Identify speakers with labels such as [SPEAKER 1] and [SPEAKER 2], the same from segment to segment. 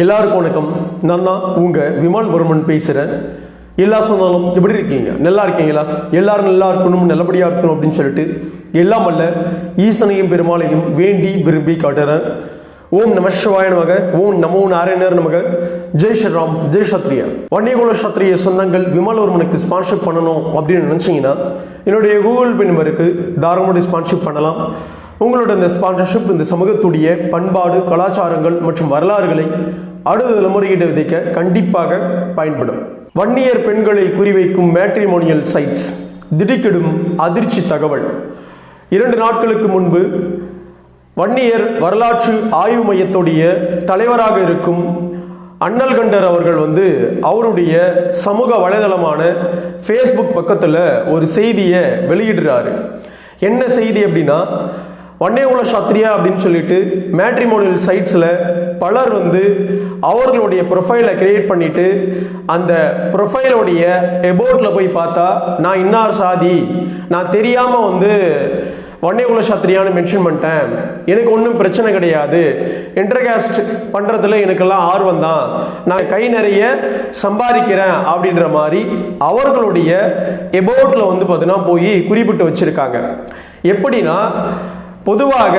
[SPEAKER 1] எல்லாருக்கும் வணக்கம் நான் தான் உங்கள் விமல் வர்மன் பேசுகிறேன் எல்லா சொன்னாலும் எப்படி இருக்கீங்க நல்லா இருக்கீங்களா எல்லாரும் நல்லா இருக்கணும் நல்லபடியாக இருக்கணும் அப்படின்னு சொல்லிட்டு எல்லாம் அல்ல ஈசனையும் பெருமாளையும் வேண்டி விரும்பி காட்டுறேன் ஓம் நம சிவாய நமக ஓம் நமோ நாராயணர் நமக ஜெய் ஸ்ரீராம் ஜெய் சத்ரியா வன்னியகுல சத்ரிய சொந்தங்கள் விமல் ஒருமனுக்கு ஸ்பான்ஷிப் பண்ணணும் அப்படின்னு நினச்சிங்கன்னா என்னுடைய கூகுள் பே நம்பருக்கு தாராளமாக ஸ்பான்ஷிப் பண்ணலாம் உங்களோட இந்த ஸ்பான்சர்ஷிப் இந்த சமூகத்துடைய பண்பாடு கலாச்சாரங்கள் மற்றும் வரலாறுகளை அடுத்த தலைமுறையிட விதைக்க கண்டிப்பாக பயன்படும் வன்னியர் பெண்களை குறிவைக்கும் மேட்ரிமோனியல் சைட்ஸ் திடுக்கிடும் அதிர்ச்சி தகவல் இரண்டு நாட்களுக்கு முன்பு வன்னியர் வரலாற்று ஆய்வு மையத்துடைய தலைவராக இருக்கும் அண்ணல் கண்டர் அவர்கள் வந்து அவருடைய சமூக வலைதளமான ஃபேஸ்புக் பக்கத்தில் ஒரு செய்தியை வெளியிடுறாரு என்ன செய்தி அப்படின்னா ஒன்னே உள்ள சாத்ரியா அப்படின்னு சொல்லிட்டு மேட்ரிமோனியல் சைட்ஸில் பலர் வந்து அவர்களுடைய ப்ரொஃபைலை கிரியேட் பண்ணிவிட்டு அந்த ப்ரொஃபைலோடைய எபோர்டில் போய் பார்த்தா நான் இன்னார் சாதி நான் தெரியாமல் வந்து ஒன்னே உள்ள சாத்திரியான்னு மென்ஷன் பண்ணிட்டேன் எனக்கு ஒன்றும் பிரச்சனை கிடையாது இன்டர்காஸ்ட் பண்ணுறதுல எனக்கெல்லாம் ஆர்வம் தான் நான் கை நிறைய சம்பாதிக்கிறேன் அப்படின்ற மாதிரி அவர்களுடைய எபோர்ட்டில் வந்து பார்த்தீங்கன்னா போய் குறிப்பிட்டு வச்சுருக்காங்க எப்படின்னா பொதுவாக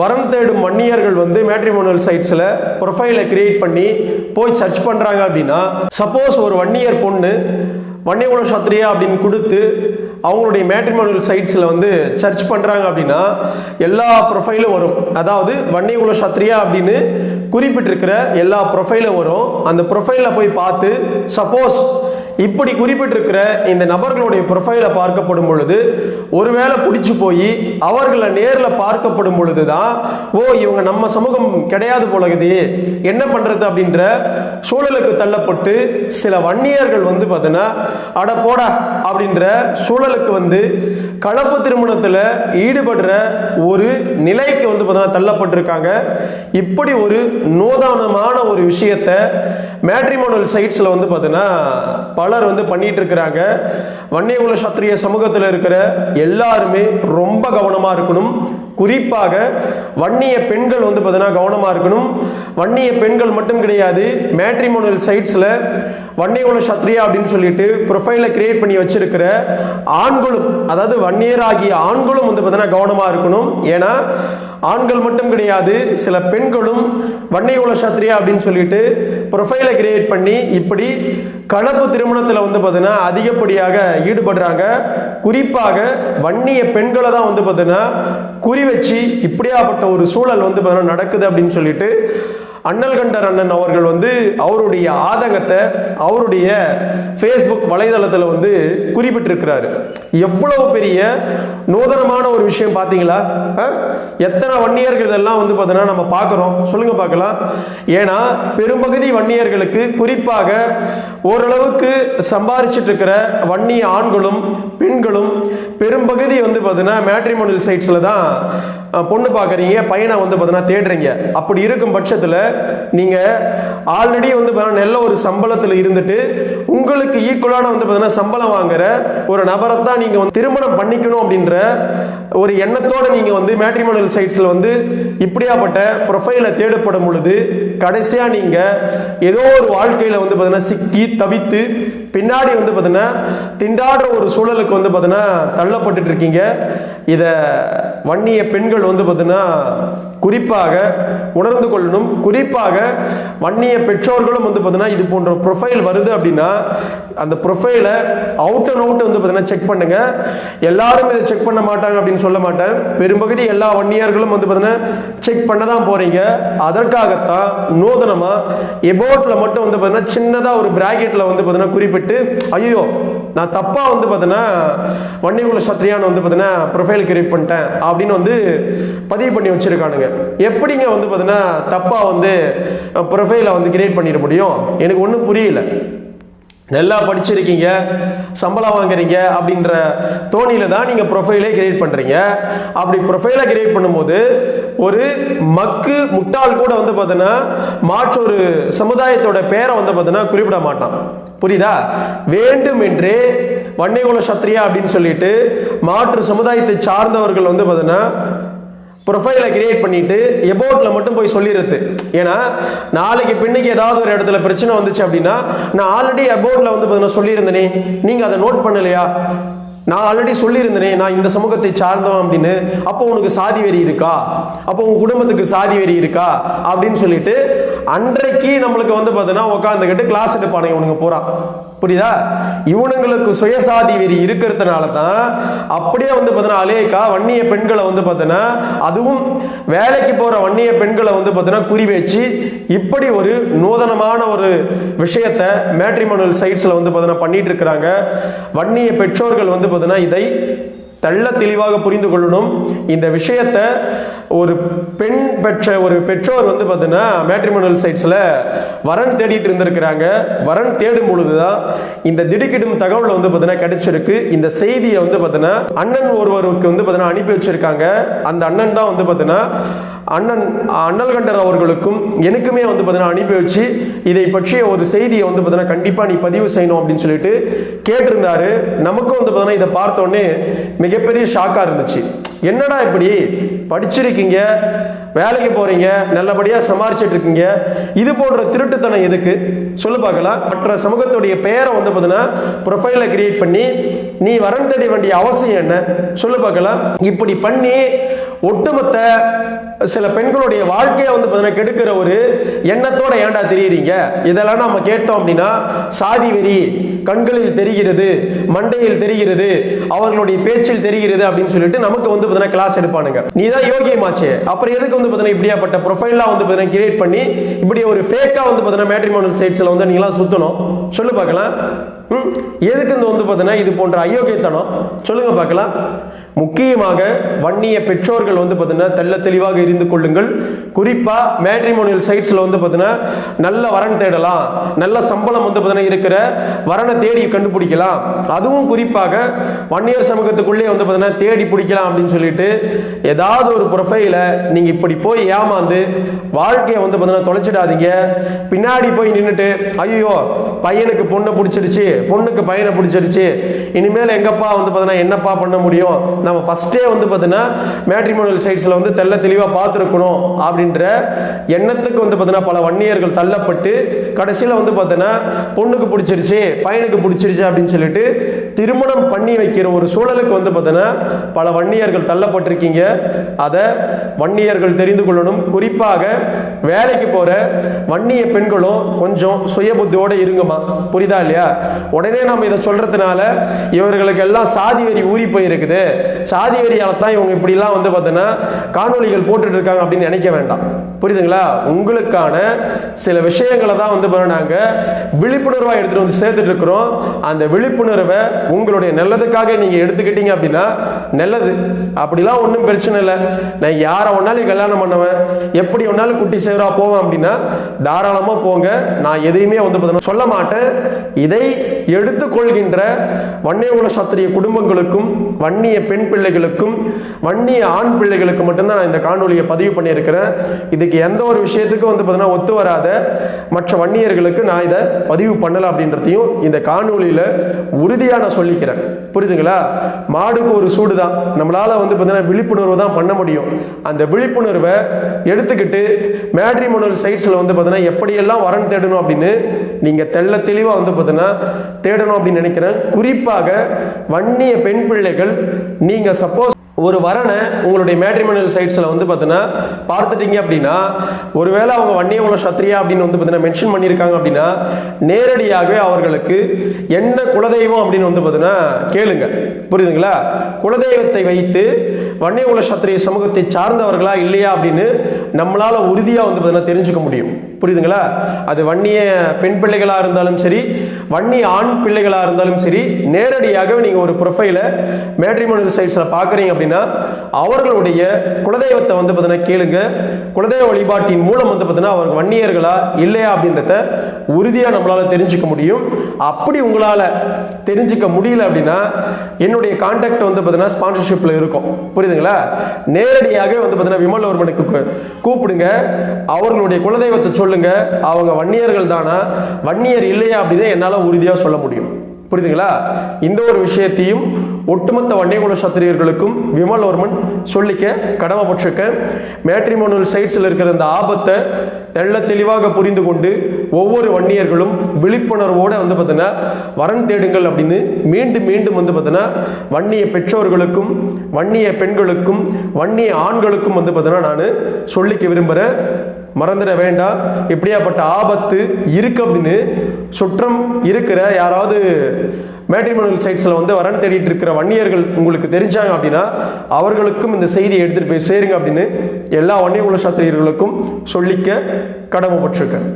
[SPEAKER 1] வரம் தேடும் மன்னியர்கள் வந்து மேட்ரிமோனல் சைட்ஸில் ப்ரொஃபைலை கிரியேட் பண்ணி போய் சர்ச் பண்ணுறாங்க அப்படின்னா சப்போஸ் ஒரு வன்னியர் பொண்ணு வன்னியகுல சத்திரியா அப்படின்னு கொடுத்து அவங்களுடைய மேட்ரிமோனியல் சைட்ஸில் வந்து சர்ச் பண்ணுறாங்க அப்படின்னா எல்லா ப்ரொஃபைலும் வரும் அதாவது வன்னியகுல சத்ரியா அப்படின்னு குறிப்பிட்டிருக்கிற எல்லா ப்ரொஃபைலும் வரும் அந்த ப்ரொஃபைலில் போய் பார்த்து சப்போஸ் இப்படி குறிப்பிட்டிருக்கிற இந்த நபர்களுடைய ப்ரொஃபைலை பார்க்கப்படும் பொழுது ஒருவேளை பிடிச்சி போய் அவர்களை நேரில் பார்க்கப்படும் பொழுது தான் ஓ இவங்க நம்ம சமூகம் கிடையாது போலகுது என்ன பண்ணுறது அப்படின்ற சூழலுக்கு தள்ளப்பட்டு சில வன்னியர்கள் வந்து பார்த்தீங்கன்னா அட போட அப்படின்ற சூழலுக்கு வந்து கலப்பு திருமணத்தில் ஈடுபடுற ஒரு நிலைக்கு வந்து பார்த்தீங்கன்னா தள்ளப்பட்டிருக்காங்க இப்படி ஒரு நூதனமான ஒரு விஷயத்த மேட்ரிமோனல் சைட்ஸில் வந்து பார்த்தீங்கன்னா பலர் வந்து பண்ணிட்டு இருக்கிறாங்க வன்னியகுல சத்திரிய சமூகத்தில் இருக்கிற எல்லாருமே ரொம்ப கவனமாக இருக்கணும் குறிப்பாக வன்னிய பெண்கள் வந்து பார்த்தீங்கன்னா கவனமாக இருக்கணும் வன்னிய பெண்கள் மட்டும் கிடையாது மேட்ரிமோனியல் சைட்ஸில் வன்னியகுல சத்ரியா அப்படின்னு சொல்லிட்டு ப்ரொஃபைலை கிரியேட் பண்ணி வச்சிருக்கிற ஆண்களும் அதாவது வன்னியராகிய ஆண்களும் வந்து பார்த்தீங்கன்னா கவனமாக இருக்கணும் ஏன்னா ஆண்கள் மட்டும் கிடையாது சில பெண்களும் வன்னியகுல சத்ரியா அப்படின்னு சொல்லிட்டு ப்ரொஃபைலை கிரியேட் பண்ணி இப்படி கலப்பு திருமணத்தில் வந்து பார்த்தீங்கன்னா அதிகப்படியாக ஈடுபடுறாங்க குறிப்பாக வன்னிய பெண்களை தான் வந்து பார்த்தீங்கன்னா குறி வச்சு இப்படியாப்பட்ட ஒரு சூழல் வந்து பார்த்தீங்கன்னா நடக்குது அப்படின்னு சொல்லிட்டு கண்டர் அண்ணன் அவர்கள் வந்து அவருடைய ஆதங்கத்தை அவருடைய ஃபேஸ்புக் வலைதளத்தில் வந்து குறிப்பிட்டிருக்கிறாரு எவ்வளவு பெரிய நூதனமான ஒரு விஷயம் பார்த்தீங்களா எத்தனை வன்னியர்கள் இதெல்லாம் வந்து பார்த்தீங்கன்னா நம்ம பார்க்குறோம் சொல்லுங்க பார்க்கலாம் ஏன்னா பெரும்பகுதி வன்னியர்களுக்கு குறிப்பாக ஓரளவுக்கு சம்பாரிச்சிட்டு இருக்கிற வன்னிய ஆண்களும் பெண்களும் பெரும்பகுதி வந்து பார்த்தீங்கன்னா மேட்ரிமோனியல் சைட்ஸில் தான் பொண்ணு பார்க்குறீங்க பையனை வந்து பார்த்தீங்கன்னா தேடுறீங்க அப்படி இருக்கும் பட்சத்தில் நீங்கள் ஆல்ரெடி வந்து பார்த்தீங்கன்னா நல்ல ஒரு சம்பளத்தில் இருந்துட்டு உங்களுக்கு ஈக்குவலான வந்து பார்த்தீங்கன்னா சம்பளம் வாங்குற ஒரு நபரை தான் நீங்கள் வந்து திருமணம் பண்ணிக்கணும் அப்படின்ற ஒரு எண்ணத்தோடு நீங்கள் வந்து மேட்ரிமோனியல் சைட்ஸில் வந்து இப்படியாப்பட்ட ப்ரொஃபைலை தேடப்படும் பொழுது கடைசியாக நீங்கள் ஏதோ ஒரு வாழ்க்கையில் வந்து பார்த்தீங்கன்னா சிக்கி தவித்து பின்னாடி வந்து பார்த்தீங்கன்னா திண்டாடுற ஒரு சூழலுக்கு வந்து பார்த்தீங்கன்னா தள்ளப்பட்டு இருக்கீங்க இதை வன்னிய பெண்கள் வந்து பார்த்தீங்கன்னா குறிப்பாக உணர்ந்து கொள்ளணும் குறிப்பாக வன்னிய பெற்றோர்களும் வந்து பார்த்தீங்கன்னா இது போன்ற ப்ரொஃபைல் வருது அப்படின்னா அந்த ப்ரொஃபைலை அவுட் அண்ட் அவுட் வந்து பார்த்தீங்கன்னா செக் பண்ணுங்க எல்லாரும் இதை செக் பண்ண மாட்டாங்க அப்படின்னு சொல்ல மாட்டேன் பெரும்பகுதி எல்லா வன்னியர்களும் வந்து பார்த்தீங்கன்னா செக் பண்ண தான் போறீங்க அதற்காகத்தான் நூதனமாக எபோட்டில் மட்டும் வந்து பார்த்தீங்கன்னா சின்னதாக ஒரு பிராக்கெட்டில் வந்து பார்த்தீங்கன்னா குறிப்பிட்டு ஐயோ நான் தப்பாக வந்து பார்த்தீங்கன்னா உள்ள சத்ரியான்னு வந்து பார்த்தீங்கன்னா ப்ரொஃபைல் கிரியேட் பண்ணிட்டேன் அப்படின்னு வந்து பதிவு பண்ணி வச்சுருக்கானுங்க எப்படிங்க வந்து பார்த்தீங்கன்னா தப்பாக வந்து ப்ரொஃபைலை வந்து கிரியேட் பண்ணிட முடியும் எனக்கு ஒன்றும் புரியல நல்லா படிச்சிருக்கீங்க சம்பளம் வாங்குறீங்க அப்படின்ற தோணியில தான் நீங்கள் ப்ரொஃபைலே கிரியேட் பண்ணுறீங்க அப்படி ப்ரொஃபைலை கிரியேட் பண்ணும்போது ஒரு மக்கு முட்டாள் கூட வந்து பார்த்தீங்கன்னா மாற்றொரு ஒரு சமுதாயத்தோட பேரை வந்து பார்த்தீங்கன்னா குறிப்பிட மாட்டான் புரியுதா வேண்டும் என்று வன்னியகுல சத்ரியா அப்படின்னு சொல்லிட்டு மாற்று சமுதாயத்தை சார்ந்தவர்கள் வந்து பார்த்தீங்கன்னா ப்ரொஃபைலை கிரியேட் பண்ணிட்டு எபோட்டில் மட்டும் போய் சொல்லிடுறது ஏன்னா நாளைக்கு பின்னுக்கு ஏதாவது ஒரு இடத்துல பிரச்சனை வந்துச்சு அப்படின்னா நான் ஆல்ரெடி எபோட்டில் வந்து பார்த்தீங்கன்னா சொல்லியிருந்தேனே நீங்கள் அதை நோட் பண்ணலையா நான் ஆல்ரெடி சொல்லியிருந்தேனே நான் இந்த சமூகத்தை சார்ந்தவன் அப்படின்னு அப்போ உனக்கு சாதி வெறி இருக்கா அப்போ உன் குடும்பத்துக்கு சாதி வெறி இருக்கா அப்படின்னு சொல்லிட்டு அன்றைக்கு நம்மளுக்கு வந்து பார்த்தீங்கன்னா உட்காந்துக்கிட்டு கிளாஸ் எடுப்பானுங்க இவனுங்க பூரா புரியுதா இவனுங்களுக்கு சுயசாதி வெறி இருக்கிறதுனால தான் அப்படியே வந்து பார்த்தீங்கன்னா அலேக்கா வன்னிய பெண்களை வந்து பார்த்தீங்கன்னா அதுவும் வேலைக்கு போகிற வன்னிய பெண்களை வந்து பார்த்தீங்கன்னா குறி வச்சு இப்படி ஒரு நூதனமான ஒரு விஷயத்தை மேட்ரிமோனல் சைட்ஸில் வந்து பார்த்தீங்கன்னா பண்ணிட்டு இருக்கிறாங்க வன்னிய பெற்றோர்கள் வந்து பார்த்தீங்கன்னா இதை தள்ள தெளிவாக புரிந்து கொள்ளணும் இந்த விஷயத்தை ஒரு பெண் பெற்ற ஒரு பெற்றோர் வந்து பார்த்தீங்கன்னா மேட்ரிமோனல் சைட்ஸில் வரன் தேடிட்டு இருந்திருக்கிறாங்க வரன் தேடும் பொழுது தான் இந்த திடுக்கிடும் தகவல் வந்து பார்த்தீங்கன்னா கிடைச்சிருக்கு இந்த செய்தியை வந்து பார்த்தீங்கன்னா அண்ணன் ஒருவருக்கு வந்து பார்த்தீங்கன்னா அனுப்பி வச்சிருக்காங்க அந்த அண்ணன் தான் வந்து பார்த்தீங்கன்னா அண்ணன் கண்டர் அவர்களுக்கும் எனக்குமே வந்து பார்த்தீங்கன்னா அனுப்பி வச்சு இதை பற்றிய ஒரு செய்தியை வந்து பார்த்தீங்கன்னா கண்டிப்பாக நீ பதிவு செய்யணும் அப்படின்னு சொல்லிட்டு கேட்டிருந்தாரு நமக்கும் வந்து பார்த்தீங்கன்னா இதை பார்த்தோன்னே மிகப்பெரிய ஷாக்காக இருந்துச்சு என்னடா இப்படி படிச்சிருக்கீங்க வேலைக்கு போகிறீங்க நல்லபடியாக சமாளிச்சுட்டு இருக்கீங்க இது போன்ற திருட்டுத்தனம் எதுக்கு சொல்லு பார்க்கலாம் மற்ற சமூகத்துடைய பெயரை வந்து பார்த்தீங்கன்னா ப்ரொஃபைலை கிரியேட் பண்ணி நீ வரன் தேடி வேண்டிய அவசியம் என்ன சொல்லு பார்க்கலாம் இப்படி பண்ணி ஒட்டுமொத்த சில பெண்களுடைய வாழ்க்கையை வந்து பார்த்தீங்கன்னா கெடுக்கிற ஒரு எண்ணத்தோட ஏண்டா தெரியுறீங்க இதெல்லாம் நம்ம கேட்டோம் அப்படின்னா சாதி வெறி கண்களில் தெரிகிறது மண்டையில் தெரிகிறது அவர்களுடைய பேச்சில் தெரிகிறது அப்படின்னு சொல்லிட்டு நமக்கு வந்து பார்த்தீங்கன்னா கிளாஸ் எடுப்பானுங்க நீ தான் யோகியமாச்சு அப்புறம் எதுக்கு வந்து பார்த்தீங்கன்னா இப்படியாப்பட்ட ப்ரொஃபைலாக வந்து பார்த்தீங்கன்னா கிரியேட் பண்ணி இப்படி ஒரு ஃபேக்காக வந்து பார்த்தீங்கன்னா மேட்ரிமோனல் சைட்ஸில் வந்து நீங்களாம் சுற்றணும் சொல்லு பார்க்கலாம் எதுக்கு இந்த வந்து பார்த்தீங்கன்னா இது போன்ற அயோக்கியத்தனம் சொல்லுங்க பார்க்கலாம் முக்கியமாக வன்னிய பெற்றோர்கள் வந்து பார்த்தீங்கன்னா தெல்ல தெளிவாக இருந்து கொள்ளுங்கள் குறிப்பாக மேட்ரிமோனியல் சைட்ஸில் வந்து பார்த்தீங்கன்னா நல்ல வரன் தேடலாம் நல்ல சம்பளம் வந்து பார்த்தீங்கன்னா இருக்கிற வரனை தேடி கண்டுபிடிக்கலாம் அதுவும் குறிப்பாக வன்னியர் சமூகத்துக்குள்ளே வந்து பார்த்தீங்கன்னா தேடி பிடிக்கலாம் அப்படின்னு சொல்லிட்டு ஏதாவது ஒரு ப்ரொஃபைலை நீங்கள் இப்படி போய் ஏமாந்து வாழ்க்கையை வந்து பார்த்தீங்கன்னா தொலைச்சிடாதீங்க பின்னாடி போய் நின்றுட்டு ஐயோ பையனுக்கு பொண்ணை பிடிச்சிருச்சு பொண்ணுக்கு பையனை பிடிச்சிருச்சு இனிமேல் எங்கப்பா வந்து பார்த்தீங்கன்னா என்னப்பா பண்ண முடியும் நம்ம ஃபஸ்ட்டே வந்து பார்த்தீங்கன்னா மேட்ரிமோனியல் சைட்ஸில் வந்து தெல்ல தெளிவாக பார்த்துருக்கணும் அப்படின்ற எண்ணத்துக்கு வந்து பார்த்தீங்கன்னா பல வன்னியர்கள் தள்ளப்பட்டு கடைசியில் வந்து பார்த்தீங்கன்னா பொண்ணுக்கு பிடிச்சிருச்சு பையனுக்கு பிடிச்சிருச்சு அப்படின்னு சொல்லிட்டு திருமணம் பண்ணி வைக்கிற ஒரு சூழலுக்கு வந்து பார்த்தீங்கன்னா பல வன்னியர்கள் தள்ளப்பட்டிருக்கீங்க அதை வன்னியர்கள் தெரிந்து கொள்ளணும் குறிப்பாக வேலைக்கு போகிற வன்னிய பெண்களும் கொஞ்சம் சுய புத்தியோட இருங்கம்மா புரியுதா இல்லையா உடனே நம்ம இதை சொல்கிறதுனால இவர்களுக்கு எல்லாம் சாதி வரி ஊறி போயிருக்குது சாதி வரியால் தான் இவங்க இப்படிலாம் வந்து பார்த்தீங்கன்னா காணொலிகள் போட்டுட்டு இருக்காங்க அப்படின்னு நினைக்க வேண்டாம் புரியுதுங்களா உங்களுக்கான சில விஷயங்களை தான் வந்து நாங்கள் விழிப்புணர்வாக எடுத்துகிட்டு வந்து சேர்த்துட்டு இருக்கிறோம் அந்த விழிப்புணர்வை உங்களுடைய நல்லதுக்காக நீங்கள் எடுத்துக்கிட்டீங்க அப்படின்னா நல்லது அப்படிலாம் ஒன்றும் பிரச்சனை இல்லை நான் யார் யாரை ஒன்னாலும் கல்யாணம் பண்ணுவேன் எப்படி ஒன்னாலும் குட்டி சேவராக போவேன் அப்படின்னா தாராளமாக போங்க நான் எதையுமே வந்து பார்த்தீங்கன்னா சொல்ல மாட்டேன் இதை எடுத்துக்கொள்கின்ற வன்னிய குல சாத்திரிய குடும்பங்களுக்கும் வன்னிய பெண் பிள்ளைகளுக்கும் வன்னிய ஆண் பிள்ளைகளுக்கு மட்டும்தான் நான் இந்த காணொலியை பதிவு பண்ணியிருக்கிறேன் இதுக்கு எந்த ஒரு விஷயத்துக்கும் வந்து பார்த்தீங்கன்னா ஒத்து வராத மற்ற வன்னியர்களுக்கு நான் இதை பதிவு பண்ணலை அப்படின்றதையும் இந்த காணொலியில் உறுதியாக நான் சொல்லிக்கிறேன் புரியுதுங்களா மாடுக்கு ஒரு சூடு தான் நம்மளால் வந்து பார்த்தீங்கன்னா விழிப்புணர்வு தான் பண்ண முடியும் அந்த அந்த விழிப்புணர்வை எடுத்துக்கிட்டு மேட்ரிமோனல் சைட்ஸில் வந்து பார்த்தீங்கன்னா எப்படியெல்லாம் வரன் தேடணும் அப்படின்னு நீங்கள் தெல்ல தெளிவாக வந்து பார்த்தீங்கன்னா தேடணும் அப்படின்னு நினைக்கிறேன் குறிப்பாக வன்னிய பெண் பிள்ளைகள் நீங்கள் சப்போஸ் ஒரு வரனை உங்களுடைய மேட்ரிமோனல் சைட்ஸில் வந்து பார்த்தீங்கன்னா பார்த்துட்டீங்க அப்படின்னா ஒருவேளை அவங்க வன்னியவங்க சத்ரியா அப்படின்னு வந்து பார்த்தீங்கன்னா மென்ஷன் பண்ணியிருக்காங்க அப்படின்னா நேரடியாகவே அவர்களுக்கு என்ன குலதெய்வம் அப்படின்னு வந்து பார்த்தீங்கன்னா கேளுங்க புரியுதுங்களா குலதெய்வத்தை வைத்து வன்னிய உள்ள சத்திரிய சமூகத்தை சார்ந்தவர்களா இல்லையா அப்படின்னு நம்மளால் உறுதியாக வந்து பார்த்தீங்கன்னா தெரிஞ்சுக்க முடியும் புரியுதுங்களா அது வன்னிய பெண் பிள்ளைகளாக இருந்தாலும் சரி வன்னிய ஆண் பிள்ளைகளாக இருந்தாலும் சரி நேரடியாக நீங்கள் ஒரு ப்ரொஃபைலை மேட்ரிமோனியல் சைட்ஸில் பார்க்குறீங்க அப்படின்னா அவர்களுடைய குலதெய்வத்தை வந்து பார்த்தீங்கன்னா கேளுங்க குலதெய்வ வழிபாட்டின் மூலம் வந்து பார்த்தீங்கன்னா அவர்கள் வன்னியர்களா இல்லையா அப்படின்றத உறுதியாக நம்மளால் தெரிஞ்சுக்க முடியும் அப்படி உங்களால் தெரிஞ்சுக்க முடியல அப்படின்னா என்னுடைய காண்டாக்ட் வந்து பார்த்தீங்கன்னா ஸ்பான்சர்ஷிப்பில் இருக்கும் புரியுதுங்களா நேரடியாகவே வந்து பார்த்தீங்கன்னா விமல் ஒருவனுக்கு கூப்பிடுங்க அவர்களுடைய குலதெய்வத்தை சொல்லுங்கள் அவங்க வன்னியர்கள் தானா வன்னியர் இல்லையா அப்படின்னு என்னால் உறுதியாக சொல்ல முடியும் புரியுதுங்களா இந்த ஒரு விஷயத்தையும் ஒட்டுமொத்த வண்டியகுல சத்திரியர்களுக்கும் விமல்வர்மன் சொல்லிக்க கடமைப்பட்டிருக்க மேட்ரிமோனல் சைட்ஸில் இருக்கிற இந்த ஆபத்தை தெள்ள தெளிவாக புரிந்து கொண்டு ஒவ்வொரு வன்னியர்களும் விழிப்புணர்வோடு வந்து பார்த்தீங்கன்னா வரன் தேடுங்கள் அப்படின்னு மீண்டும் மீண்டும் வந்து பார்த்தீங்கன்னா வன்னிய பெற்றோர்களுக்கும் வன்னிய பெண்களுக்கும் வன்னிய ஆண்களுக்கும் வந்து பார்த்தீங்கன்னா நான் சொல்லிக்க விரும்புகிறேன் மறந்துட வேண்டாம் இப்படியாப்பட்ட ஆபத்து இருக்கு அப்படின்னு சுற்றம் இருக்கிற யாராவது மேட்ரிமோனியல் சைட்ஸில் வந்து வரன் தேடிட்டு இருக்கிற வன்னியர்கள் உங்களுக்கு தெரிஞ்சாங்க அப்படின்னா அவர்களுக்கும் இந்த செய்தியை எடுத்துகிட்டு போய் சேருங்க அப்படின்னு எல்லா வன்னியகுல சாஸ்திரியர்களுக்கும் சொல்லிக்க கடமைப்பட்டிருக்கேன்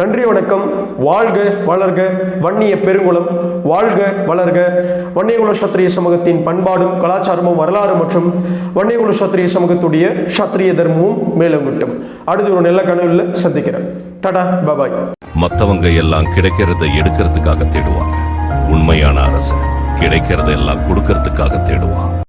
[SPEAKER 1] நன்றி வணக்கம் வாழ்க வளர்க வன்னிய பெருங்குளம் வாழ்க வளர்க வன்னியகுல சத்திரிய சமூகத்தின் பண்பாடும் கலாச்சாரமும் வரலாறு மற்றும் வன்னியகுல சத்திரிய சமூகத்துடைய சத்திரிய தர்மமும் மேலும் விட்டும் அடுத்து ஒரு நல்ல கனவுல சந்திக்கிறேன் டாடா பாபாய் மற்றவங்க எல்லாம் கிடைக்கிறத எடுக்கிறதுக்காக தேடுவாங்க உண்மையான அரசன் கிடைக்கிறதெல்லாம் கொடுக்கறதுக்காக தேடுவான்